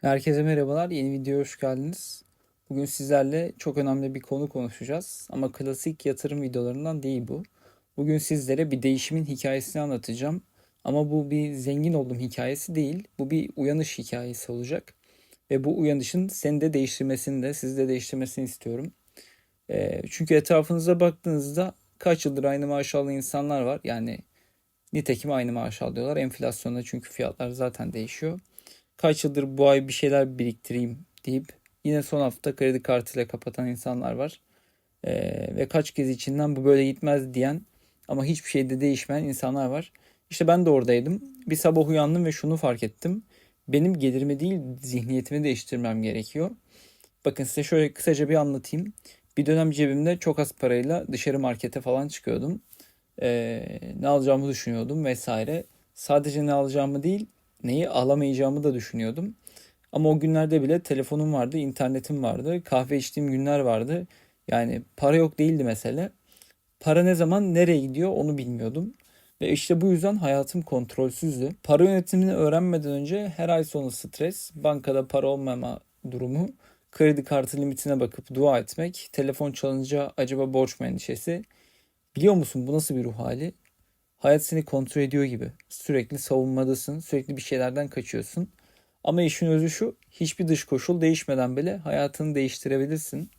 Herkese merhabalar. Yeni videoya hoş geldiniz. Bugün sizlerle çok önemli bir konu konuşacağız. Ama klasik yatırım videolarından değil bu. Bugün sizlere bir değişimin hikayesini anlatacağım. Ama bu bir zengin oldum hikayesi değil. Bu bir uyanış hikayesi olacak. Ve bu uyanışın seni de değiştirmesini de sizi de değiştirmesini istiyorum. Ee, çünkü etrafınıza baktığınızda kaç yıldır aynı maaş alan insanlar var. Yani nitekim aynı maaş alıyorlar. Enflasyonda çünkü fiyatlar zaten değişiyor kaç yıldır bu ay bir şeyler biriktireyim deyip yine son hafta kredi kartıyla kapatan insanlar var. Ee, ve kaç kez içinden bu böyle gitmez diyen ama hiçbir şeyde değişmeyen insanlar var. İşte ben de oradaydım. Bir sabah uyandım ve şunu fark ettim. Benim gelirimi değil zihniyetimi değiştirmem gerekiyor. Bakın size şöyle kısaca bir anlatayım. Bir dönem cebimde çok az parayla dışarı markete falan çıkıyordum. Ee, ne alacağımı düşünüyordum vesaire. Sadece ne alacağımı değil neyi alamayacağımı da düşünüyordum. Ama o günlerde bile telefonum vardı, internetim vardı, kahve içtiğim günler vardı. Yani para yok değildi mesele. Para ne zaman nereye gidiyor onu bilmiyordum. Ve işte bu yüzden hayatım kontrolsüzdü. Para yönetimini öğrenmeden önce her ay sonu stres, bankada para olmama durumu, kredi kartı limitine bakıp dua etmek, telefon çalınca acaba borç mu endişesi. Biliyor musun bu nasıl bir ruh hali? Hayat seni kontrol ediyor gibi. Sürekli savunmadasın, sürekli bir şeylerden kaçıyorsun. Ama işin özü şu, hiçbir dış koşul değişmeden bile hayatını değiştirebilirsin.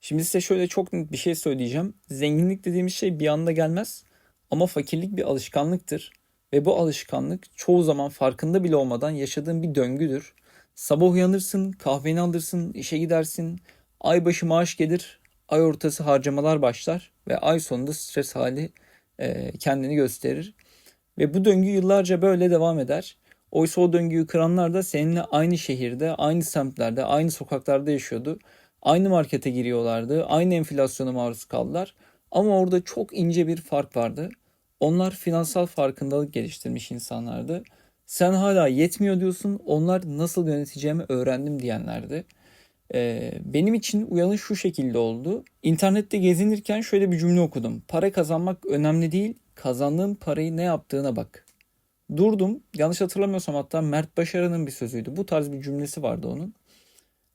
Şimdi size şöyle çok net bir şey söyleyeceğim. Zenginlik dediğimiz şey bir anda gelmez ama fakirlik bir alışkanlıktır. Ve bu alışkanlık çoğu zaman farkında bile olmadan yaşadığın bir döngüdür. Sabah uyanırsın, kahveni alırsın, işe gidersin, ay başı maaş gelir, ay ortası harcamalar başlar ve ay sonunda stres hali e, kendini gösterir. Ve bu döngü yıllarca böyle devam eder. Oysa o döngüyü kıranlar da seninle aynı şehirde, aynı semtlerde, aynı sokaklarda yaşıyordu. Aynı markete giriyorlardı, aynı enflasyona maruz kaldılar. Ama orada çok ince bir fark vardı. Onlar finansal farkındalık geliştirmiş insanlardı. Sen hala yetmiyor diyorsun, onlar nasıl yöneteceğimi öğrendim diyenlerdi. Ee, benim için uyanış şu şekilde oldu. İnternette gezinirken şöyle bir cümle okudum. Para kazanmak önemli değil, kazandığın parayı ne yaptığına bak. Durdum, yanlış hatırlamıyorsam hatta Mert Başaran'ın bir sözüydü. Bu tarz bir cümlesi vardı onun.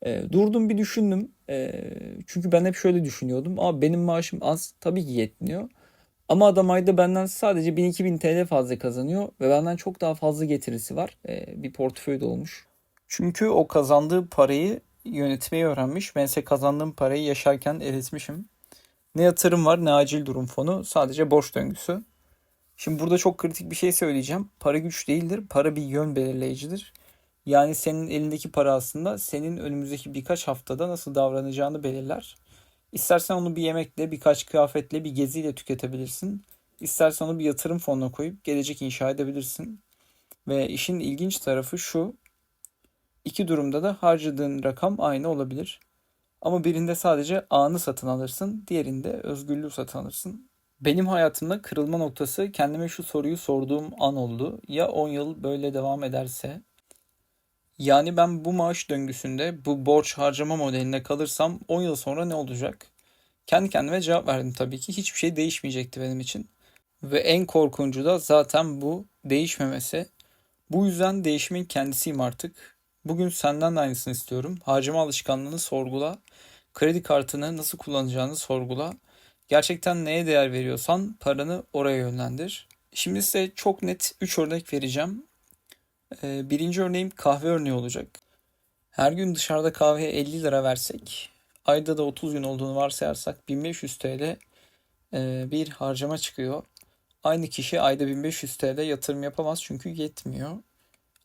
Ee, durdum bir düşündüm. Ee, çünkü ben hep şöyle düşünüyordum. Ama benim maaşım az, tabii ki yetmiyor. Ama adam ayda benden sadece 1000-2000 TL fazla kazanıyor ve benden çok daha fazla getirisi var. Ee, bir portföy de olmuş. Çünkü o kazandığı parayı yönetmeyi öğrenmiş. Ben ise kazandığım parayı yaşarken eritmişim. Ne yatırım var ne acil durum fonu sadece borç döngüsü. Şimdi burada çok kritik bir şey söyleyeceğim. Para güç değildir. Para bir yön belirleyicidir. Yani senin elindeki para aslında senin önümüzdeki birkaç haftada nasıl davranacağını belirler. İstersen onu bir yemekle, birkaç kıyafetle, bir geziyle tüketebilirsin. İstersen onu bir yatırım fonuna koyup gelecek inşa edebilirsin. Ve işin ilginç tarafı şu. İki durumda da harcadığın rakam aynı olabilir. Ama birinde sadece anı satın alırsın, diğerinde özgürlüğü satın alırsın. Benim hayatımda kırılma noktası kendime şu soruyu sorduğum an oldu. Ya 10 yıl böyle devam ederse? Yani ben bu maaş döngüsünde bu borç harcama modeline kalırsam 10 yıl sonra ne olacak? Kendi kendime cevap verdim tabii ki. Hiçbir şey değişmeyecekti benim için. Ve en korkuncu da zaten bu değişmemesi. Bu yüzden değişimin kendisiyim artık. Bugün senden de aynısını istiyorum. Harcama alışkanlığını sorgula. Kredi kartını nasıl kullanacağını sorgula. Gerçekten neye değer veriyorsan paranı oraya yönlendir. Şimdi size çok net 3 örnek vereceğim. Ee, birinci örneğim kahve örneği olacak. Her gün dışarıda kahveye 50 lira versek, ayda da 30 gün olduğunu varsayarsak 1500 TL e, bir harcama çıkıyor. Aynı kişi ayda 1500 TL yatırım yapamaz çünkü yetmiyor.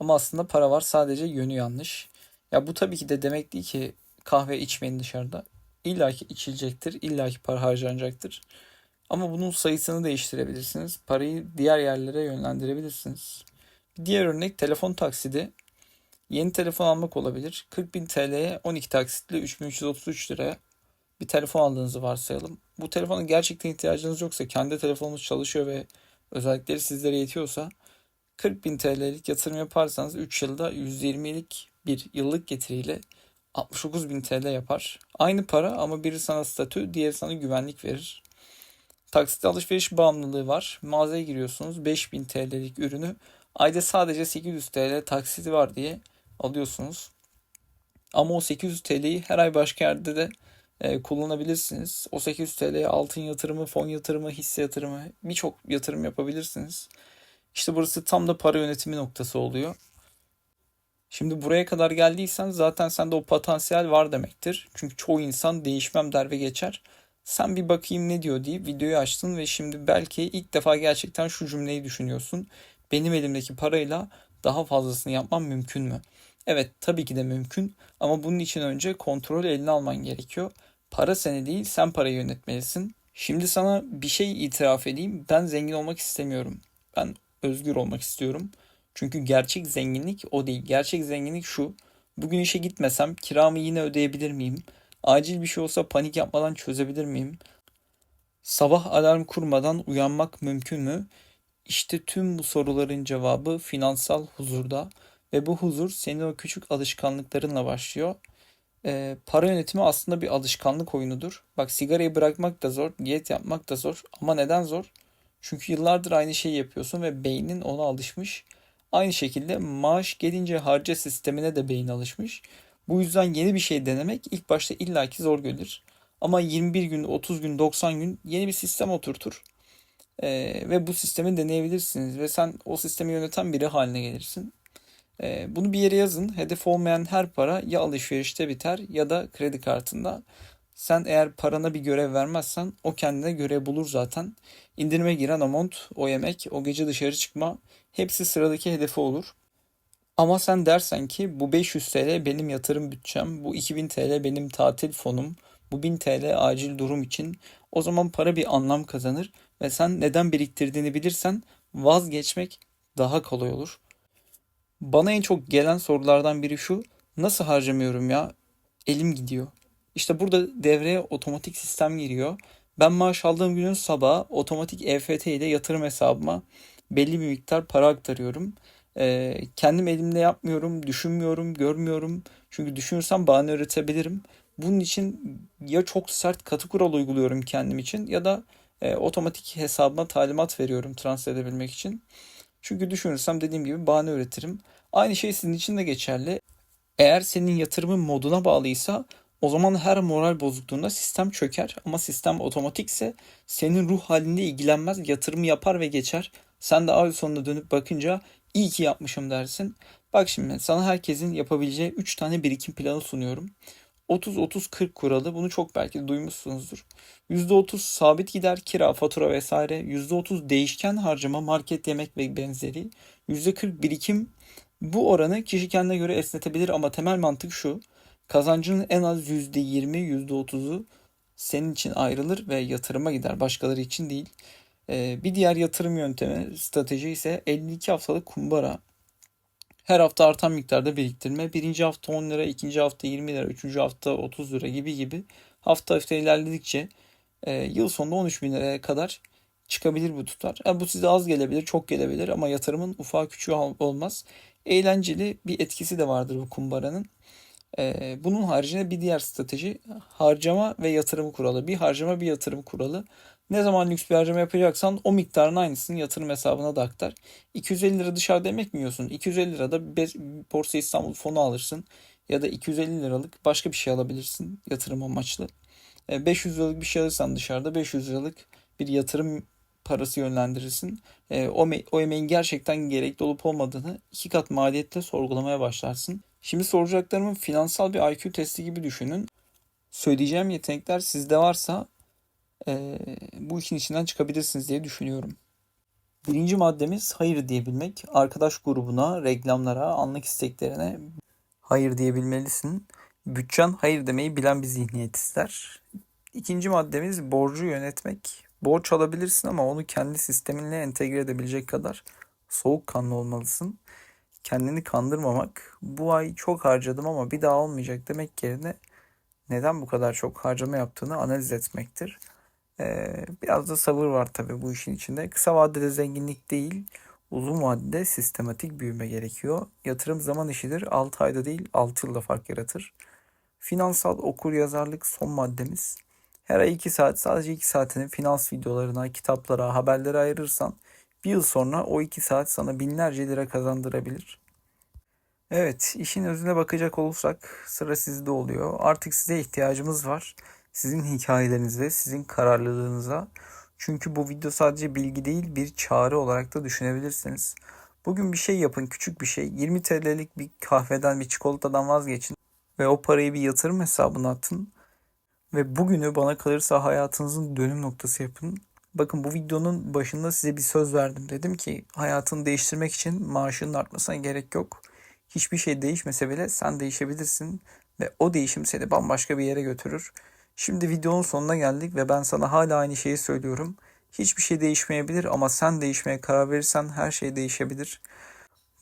Ama aslında para var sadece yönü yanlış. Ya bu tabii ki de demek değil ki kahve içmeyin dışarıda. İlla ki içilecektir, illa ki para harcanacaktır. Ama bunun sayısını değiştirebilirsiniz. Parayı diğer yerlere yönlendirebilirsiniz. diğer örnek telefon taksidi. Yeni telefon almak olabilir. 40.000 TL'ye 12 taksitle 3333 liraya bir telefon aldığınızı varsayalım. Bu telefona gerçekten ihtiyacınız yoksa, kendi telefonunuz çalışıyor ve özellikleri sizlere yetiyorsa 40 bin TL'lik yatırım yaparsanız 3 yılda 120'lik bir yıllık getiriyle 69 bin TL yapar. Aynı para ama biri sana statü, diğeri sana güvenlik verir. Taksit alışveriş bağımlılığı var. Mağazaya giriyorsunuz 5000 TL'lik ürünü ayda sadece 800 TL taksiti var diye alıyorsunuz. Ama o 800 TL'yi her ay başka yerde de e, kullanabilirsiniz. O 800 TL'ye altın yatırımı, fon yatırımı, hisse yatırımı birçok yatırım yapabilirsiniz. İşte burası tam da para yönetimi noktası oluyor. Şimdi buraya kadar geldiysen zaten sende o potansiyel var demektir. Çünkü çoğu insan değişmem der ve geçer. Sen bir bakayım ne diyor deyip videoyu açtın ve şimdi belki ilk defa gerçekten şu cümleyi düşünüyorsun. Benim elimdeki parayla daha fazlasını yapmam mümkün mü? Evet tabii ki de mümkün ama bunun için önce kontrol eline alman gerekiyor. Para seni değil sen parayı yönetmelisin. Şimdi sana bir şey itiraf edeyim. Ben zengin olmak istemiyorum. Ben özgür olmak istiyorum. Çünkü gerçek zenginlik o değil. Gerçek zenginlik şu. Bugün işe gitmesem kiramı yine ödeyebilir miyim? Acil bir şey olsa panik yapmadan çözebilir miyim? Sabah alarm kurmadan uyanmak mümkün mü? İşte tüm bu soruların cevabı finansal huzurda ve bu huzur senin o küçük alışkanlıklarınla başlıyor. Ee, para yönetimi aslında bir alışkanlık oyunudur. Bak sigarayı bırakmak da zor, diyet yapmak da zor. Ama neden zor? Çünkü yıllardır aynı şeyi yapıyorsun ve beynin ona alışmış. Aynı şekilde maaş gelince harca sistemine de beyin alışmış. Bu yüzden yeni bir şey denemek ilk başta illaki zor gelir. Ama 21 gün, 30 gün, 90 gün yeni bir sistem oturtur. Ee, ve bu sistemi deneyebilirsiniz ve sen o sistemi yöneten biri haline gelirsin. Ee, bunu bir yere yazın. Hedef olmayan her para ya alışverişte biter ya da kredi kartında. Sen eğer parana bir görev vermezsen o kendine görev bulur zaten. İndirime giren o mont, o yemek, o gece dışarı çıkma hepsi sıradaki hedefi olur. Ama sen dersen ki bu 500 TL benim yatırım bütçem, bu 2000 TL benim tatil fonum, bu 1000 TL acil durum için o zaman para bir anlam kazanır ve sen neden biriktirdiğini bilirsen vazgeçmek daha kolay olur. Bana en çok gelen sorulardan biri şu. Nasıl harcamıyorum ya? Elim gidiyor. İşte burada devreye otomatik sistem giriyor. Ben maaş aldığım günün sabahı otomatik EFT ile yatırım hesabıma belli bir miktar para aktarıyorum. Ee, kendim elimle yapmıyorum, düşünmüyorum, görmüyorum. Çünkü düşünürsem bahane üretebilirim. Bunun için ya çok sert katı kural uyguluyorum kendim için ya da e, otomatik hesabıma talimat veriyorum transfer edebilmek için. Çünkü düşünürsem dediğim gibi bahane üretirim. Aynı şey sizin için de geçerli. Eğer senin yatırımın moduna bağlıysa o zaman her moral bozukluğunda sistem çöker ama sistem otomatikse senin ruh halinde ilgilenmez, yatırımı yapar ve geçer. Sen de ay sonunda dönüp bakınca iyi ki yapmışım dersin. Bak şimdi sana herkesin yapabileceği 3 tane birikim planı sunuyorum. 30-30-40 kuralı bunu çok belki duymuşsunuzdur. %30 sabit gider, kira, fatura vesaire. %30 değişken harcama, market, yemek ve benzeri. %40 birikim. Bu oranı kişi kendine göre esnetebilir ama temel mantık şu. Kazancının en az %20, %30'u senin için ayrılır ve yatırıma gider. Başkaları için değil. Ee, bir diğer yatırım yöntemi, strateji ise 52 haftalık kumbara. Her hafta artan miktarda biriktirme. Birinci hafta 10 lira, ikinci hafta 20 lira, üçüncü hafta 30 lira gibi gibi. Hafta hafta ilerledikçe e, yıl sonunda 13 bin liraya kadar çıkabilir bu tutar. Yani bu size az gelebilir, çok gelebilir ama yatırımın ufak küçüğü olmaz. Eğlenceli bir etkisi de vardır bu kumbaranın. E, bunun haricinde bir diğer strateji harcama ve yatırım kuralı. Bir harcama bir yatırım kuralı. Ne zaman lüks bir harcama yapacaksan o miktarın aynısını yatırım hesabına da aktar. 250 lira dışarıda yemek mi yiyorsun? 250 lirada Borsa İstanbul fonu alırsın. Ya da 250 liralık başka bir şey alabilirsin yatırım amaçlı. 500 e, liralık bir şey alırsan dışarıda 500 liralık bir yatırım parası yönlendirirsin. E, o, o emeğin gerçekten gerekli olup olmadığını iki kat maliyetle sorgulamaya başlarsın. Şimdi soracaklarımın finansal bir IQ testi gibi düşünün. Söyleyeceğim yetenekler sizde varsa e, bu işin içinden çıkabilirsiniz diye düşünüyorum. Birinci maddemiz hayır diyebilmek. Arkadaş grubuna, reklamlara, anlık isteklerine hayır diyebilmelisin. Bütçen hayır demeyi bilen bir zihniyet ister. İkinci maddemiz borcu yönetmek. Borç alabilirsin ama onu kendi sisteminle entegre edebilecek kadar soğukkanlı olmalısın. Kendini kandırmamak. Bu ay çok harcadım ama bir daha olmayacak demek yerine neden bu kadar çok harcama yaptığını analiz etmektir. Ee, biraz da sabır var tabii bu işin içinde. Kısa vadede zenginlik değil, uzun vadede sistematik büyüme gerekiyor. Yatırım zaman işidir. 6 ayda değil 6 yılda fark yaratır. Finansal okur yazarlık son maddemiz. Her ay 2 saat sadece 2 saatini finans videolarına, kitaplara, haberlere ayırırsan bir yıl sonra o 2 saat sana binlerce lira kazandırabilir. Evet, işin özüne bakacak olursak sıra sizde oluyor. Artık size ihtiyacımız var. Sizin hikayelerinize, sizin kararlılığınıza. Çünkü bu video sadece bilgi değil, bir çağrı olarak da düşünebilirsiniz. Bugün bir şey yapın, küçük bir şey. 20 TL'lik bir kahveden, bir çikolatadan vazgeçin ve o parayı bir yatırım hesabına atın. Ve bugünü bana kalırsa hayatınızın dönüm noktası yapın. Bakın bu videonun başında size bir söz verdim. Dedim ki hayatını değiştirmek için maaşının artmasına gerek yok. Hiçbir şey değişmese bile sen değişebilirsin ve o değişim seni bambaşka bir yere götürür. Şimdi videonun sonuna geldik ve ben sana hala aynı şeyi söylüyorum. Hiçbir şey değişmeyebilir ama sen değişmeye karar verirsen her şey değişebilir.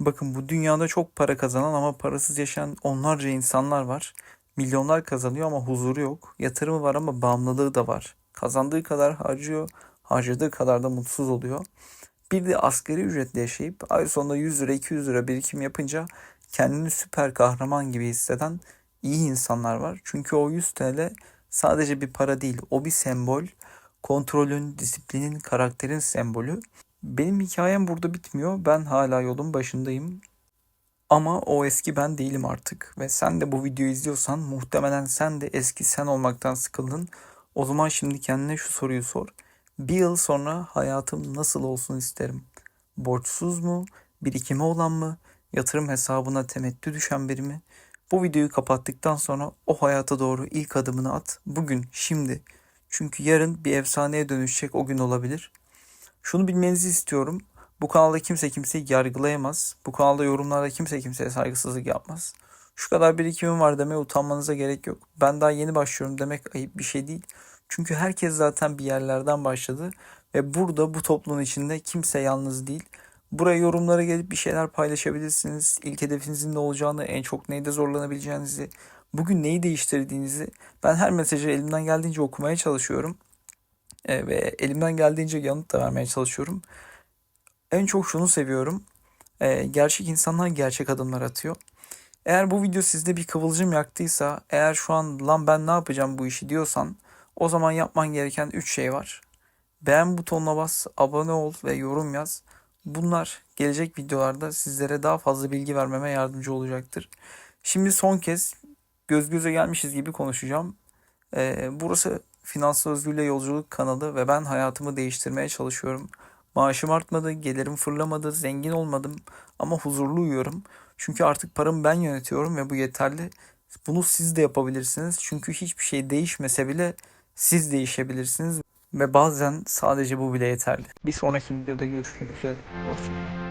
Bakın bu dünyada çok para kazanan ama parasız yaşayan onlarca insanlar var. Milyonlar kazanıyor ama huzuru yok. Yatırımı var ama bağımlılığı da var. Kazandığı kadar harcıyor, harcadığı kadar da mutsuz oluyor. Bir de asgari ücretle yaşayıp ay sonunda 100 lira 200 lira birikim yapınca kendini süper kahraman gibi hisseden iyi insanlar var. Çünkü o 100 TL sadece bir para değil, o bir sembol. Kontrolün, disiplinin, karakterin sembolü. Benim hikayem burada bitmiyor. Ben hala yolun başındayım. Ama o eski ben değilim artık. Ve sen de bu videoyu izliyorsan muhtemelen sen de eski sen olmaktan sıkıldın. O zaman şimdi kendine şu soruyu sor. Bir yıl sonra hayatım nasıl olsun isterim? Borçsuz mu? Birikimi olan mı? Yatırım hesabına temettü düşen biri mi? Bu videoyu kapattıktan sonra o hayata doğru ilk adımını at. Bugün, şimdi. Çünkü yarın bir efsaneye dönüşecek o gün olabilir. Şunu bilmenizi istiyorum. Bu kanalda kimse kimseyi yargılayamaz. Bu kanalda yorumlarda kimse kimseye saygısızlık yapmaz. Şu kadar birikimim var demeye utanmanıza gerek yok. Ben daha yeni başlıyorum demek ayıp bir şey değil. Çünkü herkes zaten bir yerlerden başladı ve burada bu toplumun içinde kimse yalnız değil. Buraya yorumlara gelip bir şeyler paylaşabilirsiniz. İlk hedefinizin ne olacağını, en çok neyde zorlanabileceğinizi, bugün neyi değiştirdiğinizi ben her mesajı elimden geldiğince okumaya çalışıyorum. E, ve elimden geldiğince yanıt da vermeye çalışıyorum. En çok şunu seviyorum. E, gerçek insanlar gerçek adımlar atıyor. Eğer bu video sizde bir kıvılcım yaktıysa, eğer şu an lan ben ne yapacağım bu işi diyorsan, o zaman yapman gereken 3 şey var. Beğen butonuna bas, abone ol ve yorum yaz. Bunlar gelecek videolarda sizlere daha fazla bilgi vermeme yardımcı olacaktır. Şimdi son kez göz göze gelmişiz gibi konuşacağım. Ee, burası Finansal Özgürlüğe Yolculuk kanalı ve ben hayatımı değiştirmeye çalışıyorum. Maaşım artmadı, gelirim fırlamadı, zengin olmadım ama huzurlu uyuyorum. Çünkü artık paramı ben yönetiyorum ve bu yeterli. Bunu siz de yapabilirsiniz. Çünkü hiçbir şey değişmese bile siz değişebilirsiniz. Ve bazen sadece bu bile yeterli. Bir sonraki videoda görüşmek üzere. Hoşçakalın.